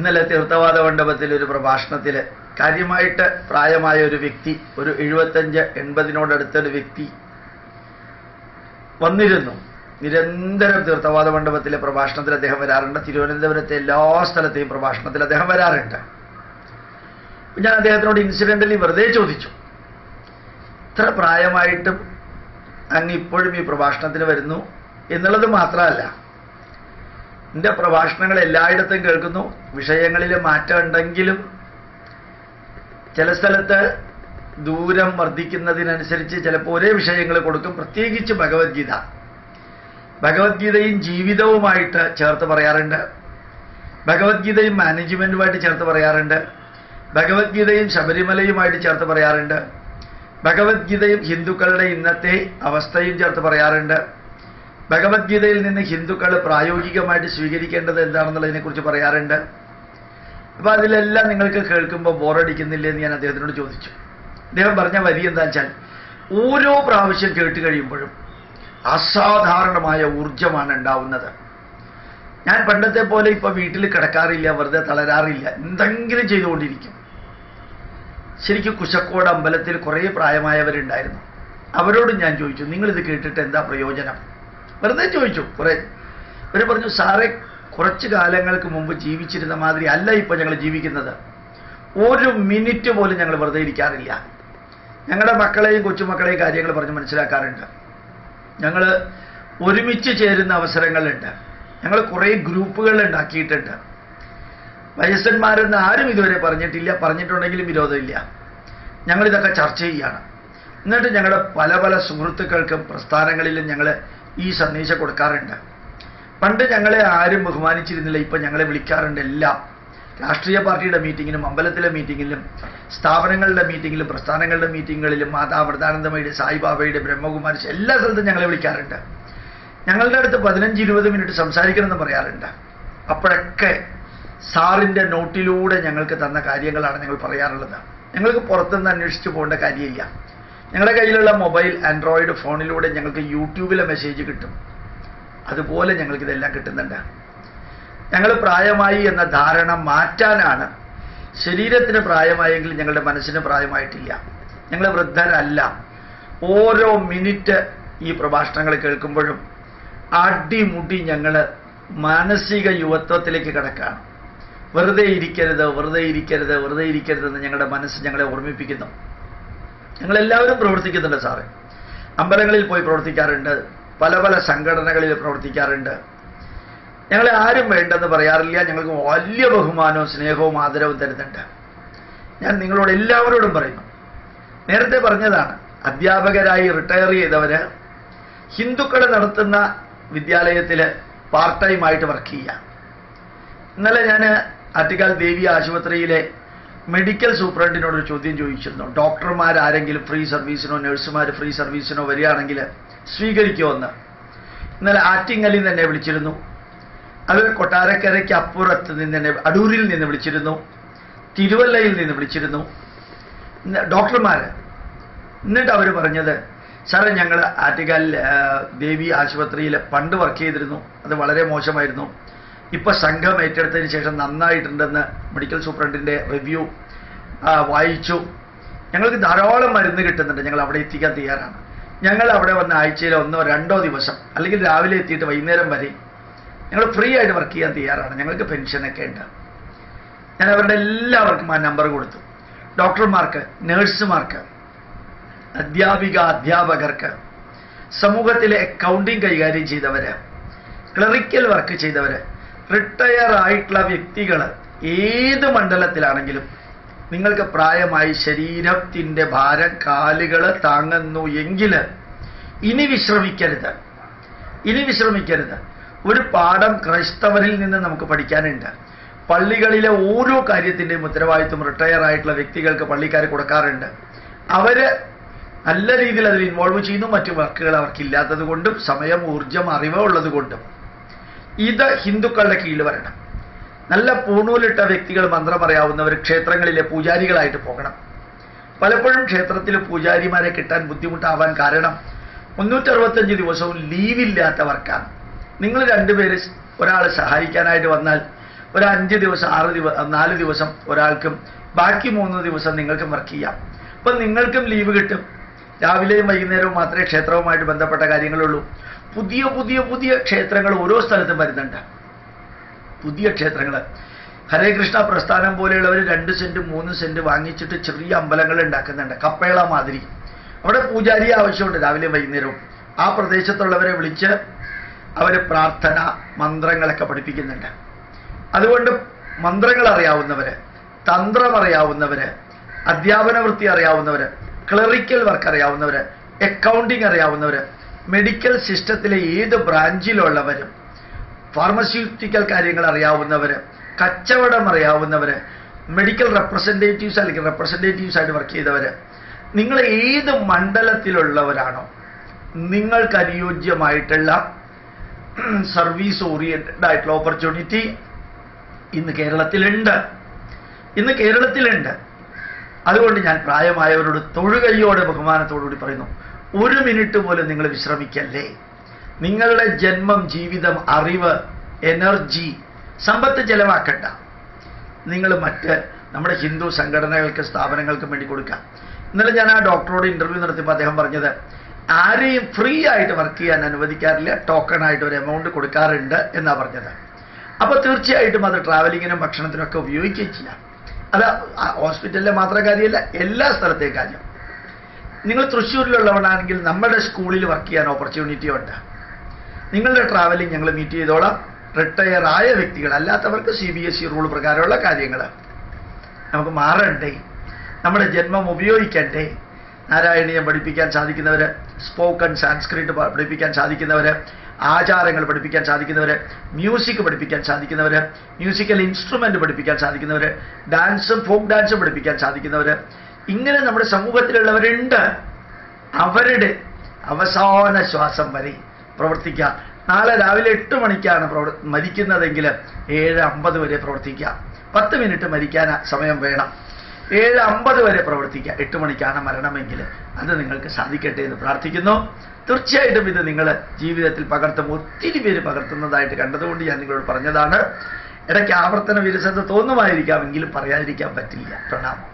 ഇന്നലെ തീർത്ഥവാദ മണ്ഡപത്തിൽ ഒരു പ്രഭാഷണത്തിൽ കാര്യമായിട്ട് പ്രായമായ ഒരു വ്യക്തി ഒരു എഴുപത്തഞ്ച് എൺപതിനോടടുത്തൊരു വ്യക്തി വന്നിരുന്നു. നിരന്തരം തീർത്ഥവാദ മണ്ഡപത്തിലെ പ്രഭാഷണത്തിൽ അദ്ദേഹം വരാറുണ്ട്. തിരുവനന്തപുരത്തെ എല്ലാ സ്ഥലത്തെയും പ്രഭാഷണത്തിൽ അദ്ദേഹം വരാറുണ്ട്. ഞാൻ അദ്ദേഹത്തിനോട് ഇൻസിഡന്റലി വെറുതെ ചോദിച്ചു. ഇത്ര പ്രായമായിട്ടും അങ്ങ് ഇപ്പോഴും ഈ പ്രഭാഷണത്തിന് വരുന്നു എന്നുള്ളത് മാത്രമല്ല എന്റെ പ്രഭാഷണങ്ങൾ എല്ലായിടത്തും കേൾക്കുന്നു. വിഷയങ്ങളിൽ മാറ്റം ഉണ്ടെങ്കിലും ചില സ്ഥലത്ത് ദൂരം വർദ്ധിക്കുന്നതിനനുസരിച്ച് ചിലപ്പോൾ ഒരേ വിഷയങ്ങൾ കൊടുക്കും. പ്രത്യേകിച്ച് ഭഗവത്ഗീത. ഭഗവത്ഗീതയും ജീവിതവുമായിട്ട് ചേർത്ത് പറയാറുണ്ട്. ഭഗവത്ഗീതയും മാനേജ്മെന്റുമായിട്ട് ചേർത്ത് പറയാറുണ്ട്. ഭഗവത്ഗീതയും ശബരിമലയുമായിട്ട് ചേർത്ത് പറയാറുണ്ട്. ഭഗവത്ഗീതയും ഹിന്ദുക്കളുടെ ഇന്നത്തെ അവസ്ഥയും ചേർത്ത് പറയാറുണ്ട്. ഭഗവത്ഗീതയിൽ നിന്ന് ഹിന്ദുക്കൾ പ്രായോഗികമായിട്ട് സ്വീകരിക്കേണ്ടത് എന്താണെന്നുള്ളതിനെക്കുറിച്ച് പറയാറുണ്ട്. അപ്പോൾ അതിലെല്ലാം നിങ്ങൾക്ക് കേൾക്കുമ്പോൾ ബോറടിക്കുന്നില്ലേ എന്ന് ഞാൻ അദ്ദേഹത്തിനോട് ചോദിച്ചു. അദ്ദേഹം പറഞ്ഞ വരി എന്താ വെച്ചാൽ ഓരോ പ്രാവശ്യം കേട്ട് കഴിയുമ്പോഴും അസാധാരണമായ ഊർജമാണ് ഉണ്ടാവുന്നത്. ഞാൻ പണ്ടത്തെ പോലെ ഇപ്പൊ വീട്ടിൽ കിടക്കാറില്ല വെറുതെ തളരാറില്ല എന്തെങ്കിലും ചെയ്തുകൊണ്ടിരിക്കും. ശരിക്കും കുശക്കോട് അമ്പലത്തിൽ കുറേ പ്രായമായവരുണ്ടായിരുന്നു. അവരോട് ഞാൻ ചോദിച്ചു നിങ്ങളിത് കേട്ടിട്ട് എന്താ പ്രയോജനം? വെറുതെ ചോദിച്ചു കുറെ. ഇവർ പറഞ്ഞു സാറേ കുറച്ച് കാലങ്ങൾക്ക് മുമ്പ് ജീവിച്ചിരുന്ന മാതിരി അല്ല ഇപ്പൊ ഞങ്ങൾ ജീവിക്കുന്നത്. ഒരു മിനിറ്റ് പോലും ഞങ്ങൾ വെറുതെ ഇരിക്കാറില്ല. ഞങ്ങളുടെ മക്കളെയും കൊച്ചുമക്കളെയും കാര്യങ്ങൾ പറഞ്ഞ് മനസ്സിലാക്കാറുണ്ട്. ഞങ്ങൾ ഒരുമിച്ച് ചേരുന്ന അവസരങ്ങളുണ്ട്. ഞങ്ങൾ കുറേ ഗ്രൂപ്പുകൾ ഉണ്ടാക്കിയിട്ടുണ്ട്. വയസ്സന്മാരെന്ന് ആരും ഇതുവരെ പറഞ്ഞിട്ടില്ല പറഞ്ഞിട്ടുണ്ടെങ്കിലും വിരോധമില്ല. ഞങ്ങളിതൊക്കെ ചർച്ച ചെയ്യുകയാണ് എന്നിട്ട് ഞങ്ങളുടെ പല പല സുഹൃത്തുക്കൾക്കും പ്രസ്ഥാനങ്ങളിലും ഞങ്ങൾ ഈ സന്ദേശം കൊടുക്കാറുണ്ട്. പണ്ട് ഞങ്ങളെ ആരും ബഹുമാനിച്ചിരുന്നില്ല ഇപ്പം ഞങ്ങളെ വിളിക്കാറുണ്ട് എല്ലാം. രാഷ്ട്രീയ പാർട്ടിയുടെ മീറ്റിങ്ങിലും അമ്പലത്തിലെ മീറ്റിങ്ങിലും സ്ഥാപനങ്ങളുടെ മീറ്റിങ്ങിലും പ്രസ്ഥാനങ്ങളുടെ മീറ്റിങ്ങുകളിലും മാതാ വൃതാനന്ദമയുടെ സായിബാബയുടെ ബ്രഹ്മകുമാരി എല്ലാ സ്ഥലത്തും ഞങ്ങളെ വിളിക്കാറുണ്ട്. ഞങ്ങളുടെ അടുത്ത് പതിനഞ്ച് ഇരുപത് മിനിറ്റ് സംസാരിക്കണമെന്ന് പറയാറുണ്ട്. അപ്പോഴൊക്കെ സാറിന്റെ നോട്ടിലൂടെ ഞങ്ങൾക്ക് തന്ന കാര്യങ്ങളാണ് ഞങ്ങൾ പറയാറുള്ളത്. ഞങ്ങൾക്ക് പുറത്തുനിന്ന് അന്വേഷിച്ച് പോകേണ്ട കാര്യമില്ല. ഞങ്ങളുടെ കയ്യിലുള്ള മൊബൈൽ ആൻഡ്രോയിഡ് ഫോണിലൂടെ ഞങ്ങൾക്ക് യൂട്യൂബിലെ മെസ്സേജ് കിട്ടും. അതുപോലെ ഞങ്ങൾക്ക് ഇതെല്ലാം കിട്ടുന്നുണ്ട്. ഞങ്ങൾ പ്രായമായി എന്ന ധാരണ മാറ്റാനാണ് ശരീരത്തിന് പ്രായമായെങ്കിൽ ഞങ്ങളുടെ മനസ്സിന് പ്രായമായിട്ടില്ല. ഞങ്ങൾ വൃദ്ധരല്ല. ഓരോ മിനിറ്റ് ഈ പ്രഭാഷണങ്ങൾ കേൾക്കുമ്പോഴും അടിമുടി ഞങ്ങൾ മാനസിക യുവത്വത്തിലേക്ക് കിടക്കുകയാണ് വെറുതെ ഇരിക്കരുത് വെറുതെ ഇരിക്കരുത് വെറുതെ ഇരിക്കരുതെന്ന് ഞങ്ങളുടെ മനസ്സ് ഞങ്ങളെ ഓർമ്മിപ്പിക്കുന്നു. ഞങ്ങളെല്ലാവരും പ്രവർത്തിക്കുന്നുണ്ട് സാറേ. അമ്പലങ്ങളിൽ പോയി പ്രവർത്തിക്കാറുണ്ട്. പല പല സംഘടനകളിൽ പ്രവർത്തിക്കാറുണ്ട്. ഞങ്ങളെ ആരും വേണ്ടെന്ന് പറയാറില്ല. ഞങ്ങൾക്ക് വലിയ ബഹുമാനവും സ്നേഹവും ആദരവും തരുന്നുണ്ട്. ഞാൻ നിങ്ങളോട് എല്ലാവരോടും പറയുന്നു. നേരത്തെ പറഞ്ഞതാണ് അധ്യാപകരായി റിട്ടയർ ചെയ്തവര് ഹിന്ദുക്കൾ നടത്തുന്ന വിദ്യാലയത്തിൽ പാർട്ട് ടൈം ആയിട്ട് വർക്ക് ചെയ്യുക. ഇന്നലെ ഞാൻ ആറ്റിക്കാൽ ദേവി ആശുപത്രിയിലെ മെഡിക്കൽ സൂപ്രണ്ടിനോട് ഒരു ചോദ്യം ചോദിച്ചിരുന്നു. ഡോക്ടർമാർ ആരെങ്കിലും ഫ്രീ സർവീസിനോ നഴ്സുമാർ ഫ്രീ സർവീസിനോ വരികയാണെങ്കിൽ സ്വീകരിക്കുമെന്ന് ഇന്നലെ ആറ്റിങ്ങലിൽ നിന്ന് എന്നെ വിളിച്ചിരുന്നു. അത് കൊട്ടാരക്കരയ്ക്ക് അപ്പുറത്ത് നിന്ന് എന്നെ അടൂരിൽ നിന്ന് വിളിച്ചിരുന്നു. തിരുവല്ലയിൽ നിന്ന് വിളിച്ചിരുന്നു. ഡോക്ടർമാർ എന്നിട്ട് അവർ പറഞ്ഞത് സാറേ ഞങ്ങൾ ആറ്റുകാലിൽ ദേവി ആശുപത്രിയിൽ പണ്ട് വർക്ക് ചെയ്തിരുന്നു. അത് വളരെ മോശമായിരുന്നു. ഇപ്പൊ സംഘം ഏറ്റെടുത്തതിന് ശേഷം നന്നായിട്ടുണ്ടെന്ന് മെഡിക്കൽ സൂപ്രണ്ടിന്റെ റിവ്യൂ വായിച്ചു. ഞങ്ങൾക്ക് ധാരാളം മരുന്ന് കിട്ടുന്നുണ്ട്. ഞങ്ങൾ അവിടെ എത്തിക്കാൻ തയ്യാറാണ്. ഞങ്ങൾ അവിടെ വന്ന ആഴ്ചയിൽ ഒന്നോ രണ്ടോ ദിവസം അല്ലെങ്കിൽ രാവിലെ എത്തിയിട്ട് വൈകുന്നേരം വരെ ഞങ്ങൾ ഫ്രീ ആയിട്ട് വർക്ക് ചെയ്യാൻ തയ്യാറാണ്. ഞങ്ങൾക്ക് പെൻഷനൊക്കെ ഉണ്ട്. ഞാൻ അവരുടെ എല്ലാവർക്കും ആ നമ്പർ കൊടുത്തു. ഡോക്ടർമാർക്ക് നേഴ്സുമാർക്ക് അധ്യാപിക അധ്യാപകർക്ക് സമൂഹത്തിലെ അക്കൗണ്ടിങ് കൈകാര്യം ചെയ്തവര് ക്ലറിക്കൽ വർക്ക് ചെയ്തവര് റിട്ടയർ ആയിട്ടുള്ള വ്യക്തികൾ ഏത് മണ്ഡലത്തിലാണെങ്കിലും നിങ്ങൾക്ക് പ്രായമായി ശരീരത്തിന്റെ ഭാരം കാലുകൾ താങ്ങുന്നു എങ്കിൽ ഇനി വിശ്രമിക്കരുത്. ഇനി വിശ്രമിക്കരുത്. ഒരു പാഠം ക്രൈസ്തവരിൽ നിന്ന് നമുക്ക് പഠിക്കാനുണ്ട്. പള്ളികളിലെ ഓരോ കാര്യത്തിന്റെയും ഉത്തരവാദിത്വം റിട്ടയർ ആയിട്ടുള്ള വ്യക്തികൾക്ക് പള്ളിക്കാർ കൊടുക്കാറുണ്ട്. അവർ നല്ല രീതിയിൽ അതിൽ ഇൻവോൾവ് ചെയ്യുന്നു. മറ്റു വർക്കുകൾ അവർക്കില്ലാത്തത് കൊണ്ടും സമയം ഊർജം അറിവ് ഉള്ളത് കൊണ്ടും ഇത് ഹിന്ദുക്കളുടെ കീഴിൽ വരണം. നല്ല പൂണൂലിട്ട വ്യക്തികൾ മന്ത്രം അറിയാവുന്നവർ ക്ഷേത്രങ്ങളിലെ പൂജാരികളായിട്ട് പോകണം. പലപ്പോഴും ക്ഷേത്രത്തിൽ പൂജാരിമാരെ കിട്ടാൻ ബുദ്ധിമുട്ടാവാൻ കാരണം മുന്നൂറ്ററുപത്തഞ്ച് ദിവസവും ലീവില്ലാത്തവർക്കാണ്. നിങ്ങൾ രണ്ടുപേര് ഒരാളെ സഹായിക്കാനായിട്ട് വന്നാൽ ഒരു അഞ്ച് ദിവസം ആറ് ദിവസം നാല് ദിവസം ഒരാൾക്കും ബാക്കി മൂന്ന് ദിവസം നിങ്ങൾക്കും വർക്ക് ചെയ്യാം. അപ്പം നിങ്ങൾക്കും ലീവ് കിട്ടും. രാവിലെയും വൈകുന്നേരവും മാത്രമേ ക്ഷേത്രവുമായിട്ട് ബന്ധപ്പെട്ട കാര്യങ്ങളുള്ളൂ. പുതിയ പുതിയ പുതിയ ക്ഷേത്രങ്ങൾ ഓരോ സ്ഥലത്തും വരുന്നുണ്ട്. പുതിയ ക്ഷേത്രങ്ങൾ. ഹരേ കൃഷ്ണ പ്രസ്ഥാനം പോലെയുള്ളവർ രണ്ട് സെന്റ് മൂന്ന് സെന്റ് വാങ്ങിച്ചിട്ട് ചെറിയ അമ്പലങ്ങൾ ഉണ്ടാക്കുന്നുണ്ട്. കപ്പേള മാതിരി. അവിടെ പൂജാരി ആവശ്യമുണ്ട് രാവിലെ വൈകുന്നേരവും. ആ പ്രദേശത്തുള്ളവരെ വിളിച്ച് അവർ പ്രാർത്ഥന മന്ത്രങ്ങളൊക്കെ പഠിപ്പിക്കുന്നുണ്ട്. അതുകൊണ്ട് മന്ത്രങ്ങൾ അറിയാവുന്നവര് തന്ത്രം അറിയാവുന്നവര് അധ്യാപന വൃത്തി അറിയാവുന്നവര് ക്ലറിക്കൽ വർക്ക് അറിയാവുന്നവര് അക്കൗണ്ടിങ് അറിയാവുന്നവര് മെഡിക്കൽ സിസ്റ്റത്തിലെ ഏത് ബ്രാഞ്ചിലുള്ളവരും ഫാർമസ്യൂട്ടിക്കൽ കാര്യങ്ങൾ അറിയാവുന്നവർ കച്ചവടം അറിയാവുന്നവർ മെഡിക്കൽ റെപ്രസെന്റേറ്റീവ്സ് അല്ലെങ്കിൽ റെപ്രസെന്റേറ്റീവ്സ് ആയിട്ട് വർക്ക് ചെയ്തവർ നിങ്ങൾ ഏത് മണ്ഡലത്തിലുള്ളവരാണോ നിങ്ങൾക്ക് അനുയോജ്യമായിട്ടുള്ള സർവീസ് ഓറിയന്റഡ് ആയിട്ടുള്ള ഓപ്പർച്യൂണിറ്റി ഇന്ന് കേരളത്തിലുണ്ട്. ഇന്ന് കേരളത്തിലുണ്ട്. അതുകൊണ്ട് ഞാൻ പ്രായമായവരോട് തൊഴുകൈയോടെ ബഹുമാനത്തോടുകൂടി പറയുന്നു. ഒരു മിനിറ്റ് പോലും നിങ്ങൾ വിശ്രമിക്കല്ലേ? നിങ്ങളുടെ ജന്മം ജീവിതം അറിവ് എനർജി സമ്പത്ത് ചെലവാക്കണ്ട. നിങ്ങൾ മറ്റ് നമ്മുടെ ഹിന്ദു സംഘടനകൾക്ക് സ്ഥാപനങ്ങൾക്കും വേണ്ടി കൊടുക്കാം ഇന്നലെ ഞാൻ ആ ഡോക്ടറോട് ഇന്റർവ്യൂ നടത്തിയപ്പോൾ അദ്ദേഹം പറഞ്ഞത് ആരെയും ഫ്രീ ആയിട്ട് വർക്ക് ചെയ്യാൻ അനുവദിക്കാറില്ല ടോക്കൺ ആയിട്ട് ഒരു എമൗണ്ട് കൊടുക്കാറുണ്ട് എന്നാ പറഞ്ഞത്. അപ്പോൾ തീർച്ചയായിട്ടും അത് ട്രാവലിങ്ങിനും ഭക്ഷണത്തിനും ഒക്കെ ഉപയോഗിക്കുകയും ചെയ്യാം. അത് ഹോസ്പിറ്റലിലെ മാത്രം കാര്യമല്ല എല്ലാ സ്ഥലത്തെയും കാര്യം. നിങ്ങൾ തൃശ്ശൂരിലുള്ളവനാണെങ്കിൽ നമ്മുടെ സ്കൂളിൽ വർക്ക് ചെയ്യാൻ ഓപ്പർച്യൂണിറ്റി ഉണ്ട്. നിങ്ങളുടെ ട്രാവലിംഗ് ഞങ്ങൾ മീറ്റ് ചെയ്തോളാം. റിട്ടയർ ആയ വ്യക്തികൾ അല്ലാത്തവർക്ക് C B S E rule പ്രകാരമുള്ള കാര്യങ്ങൾ നമുക്ക് മാറണ്ടേ? നമ്മുടെ ജന്മം ഉപയോഗിക്കണ്ടേ? നാരായണീയം പഠിപ്പിക്കാൻ സാധിക്കുന്നവർ സ്പോക്കൺ സാൻസ്ക്രിറ്റ് പഠിപ്പിക്കാൻ സാധിക്കുന്നവർ ആചാരങ്ങൾ പഠിപ്പിക്കാൻ സാധിക്കുന്നവർ മ്യൂസിക് പഠിപ്പിക്കാൻ സാധിക്കുന്നവർ മ്യൂസിക്കൽ ഇൻസ്ട്രുമെന്റ് പഠിപ്പിക്കാൻ സാധിക്കുന്നവർ ഡാൻസും ഫോക്ക് ഡാൻസും പഠിപ്പിക്കാൻ സാധിക്കുന്നവർ ഇങ്ങനെ നമ്മുടെ സമൂഹത്തിലുള്ളവരുണ്ട്. അവരുടെ അവസാന ശ്വാസം വരെ പ്രവർത്തിക്കുക. നാളെ രാവിലെ എട്ട് മണിക്കാണ് പ്രവർ മരിക്കുന്നതെങ്കിൽ ഏഴ് അമ്പത് വരെ പ്രവർത്തിക്കുക. പത്ത് മിനിറ്റ് മരിക്കാൻ സമയം വേണം. ഏഴ് അമ്പത് വരെ പ്രവർത്തിക്കുക. എട്ട് മണിക്കാണ് മരണമെങ്കിൽ അത് നിങ്ങൾക്ക് സാധിക്കട്ടെ എന്ന് പ്രാർത്ഥിക്കുന്നു. തീർച്ചയായിട്ടും ഇത് നിങ്ങൾ ജീവിതത്തിൽ പകർത്തും. ഒത്തിരി പേര് പകർത്തുന്നതായിട്ട് കണ്ടതുകൊണ്ട് ഞാൻ നിങ്ങളോട് പറഞ്ഞതാണ്. ഇടയ്ക്ക് ആവർത്തന വിരസത തോന്നുമായിരിക്കാം എങ്കിലും പറയാതിരിക്കാൻ പറ്റില്ല. പ്രണാമം.